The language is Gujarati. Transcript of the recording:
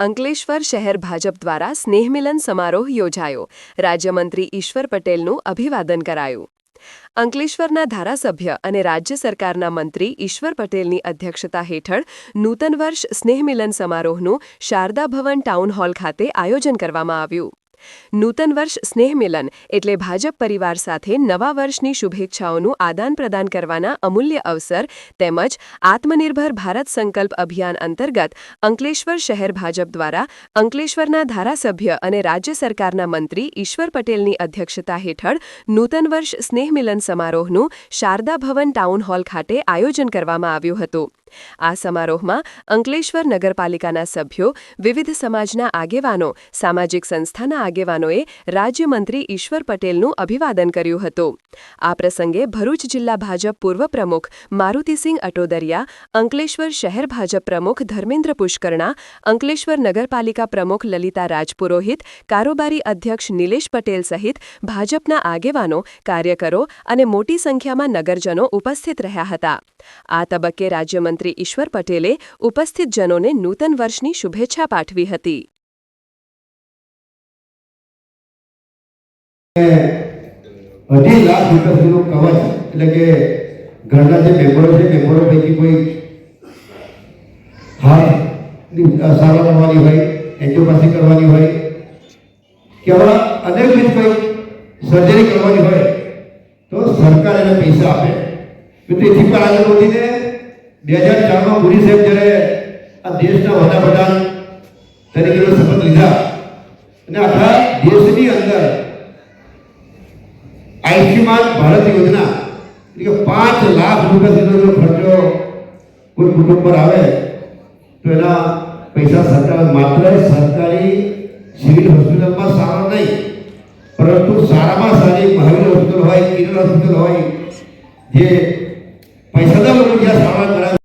અંકલેશ્વર શહેર ભાજપ દ્વારા સ્નેહમિલન સમારોહ યોજાયો. રાજ્યમંત્રી ઈશ્વર પટેલનું અભિવાદન કરાયું. અંકલેશ્વરના ધારાસભ્ય અને રાજ્ય સરકારના મંત્રી ઈશ્વર પટેલની અધ્યક્ષતા હેઠળ નૂતન વર્ષ સ્નેહમિલન સમારોહનું શારદા ભવન ટાઉન હોલ ખાતે આયોજન કરવામાં આવ્યું. નૂતન વર્ષ સ્નેહમિલન એટલે ભાજપ પરિવાર સાથે નવા વર્ષની શુભેચ્છાઓનું આદાન પ્રદાન કરવાના અમૂલ્ય અવસર તેમજ આત્મનિર્ભર ભારત સંકલ્પ અભિયાન અંતર્ગત અંકલેશ્વર શહેર ભાજપ દ્વારા અંકલેશ્વરના ધારાસભ્ય અને રાજ્ય સરકારના મંત્રી ઈશ્વર પટેલની અધ્યક્ષતા હેઠળ નૂતન વર્ષ સ્નેહમિલન સમારોહનું શારદા ભવન ટાઉન હોલ ખાતે આયોજન કરવામાં આવ્યું હતું. આ સમારોહમાં અંકલેશ્વર નગરપાલિકાના સભ્યો, વિવિધ સમાજના આગેવાનો, સામાજિક સંસ્થાના આગેવાનોએ રાજ્યમંત્રી ઈશ્વર પટેલનું અભિવાદન કર્યું હતું. આ પ્રસંગે ભરૂચ જિલ્લા ભાજપ પૂર્વ પ્રમુખ મારુતિસિંહ અટોદરિયા, અંકલેશ્વર શહેર ભાજપ પ્રમુખ ધર્મેન્દ્ર પુષ્કરણા, અંકલેશ્વર નગરપાલિકા પ્રમુખ લલિતા રાજપુરોહિત, કારોબારી અધ્યક્ષ નિલેશ પટેલ સહિત ભાજપના આગેવાનો, કાર્યકરો અને મોટી સંખ્યામાં નગરજનો ઉપસ્થિત રહ્યા હતા. આ તબક્કે રાજ્યમંત્રી ઈશ્વર પટેલે ઉપસ્થિત જનોને નૂતન વર્ષની શુભેચ્છા પાઠવી હતી અઢી લાખ રૂપિયા સુધીનું કવચ એટલે કે ઘરના જે મેમ્બરો છે, મેમ્બરો પૈકી કોઈ હાર્ટની સારવાર કરવાની હોય, એન્જિયોપ્લાસ્ટી કરવાની હોય કે આવા અનેકવિધ કોઈ સર્જરી કરવાની હોય, તો સરકાર એને પૈસા આપે. તો તેથી પણ આજે મોદીને બે હજાર ચારમાં પુરી સાહેબ જ્યારે આ દેશના વડાપ્રધાન તરીકેનો શપથ લીધા અને આખા દેશની અંદર આયુષ્યમાન ભારત યોજના એટલે પાંચ લાખ રૂપિયા સુધીનો ખર્ચો કોઈ કુટુંબ પર આવે તો એના પૈસા સરકાર માત્ર સરકારી સિવિલ હોસ્પિટલમાં સારા નહીં, પરંતુ સારામાં સારી મહાવીર હોસ્પિટલ હોય, કિરણ હોસ્પિટલ હોય, જે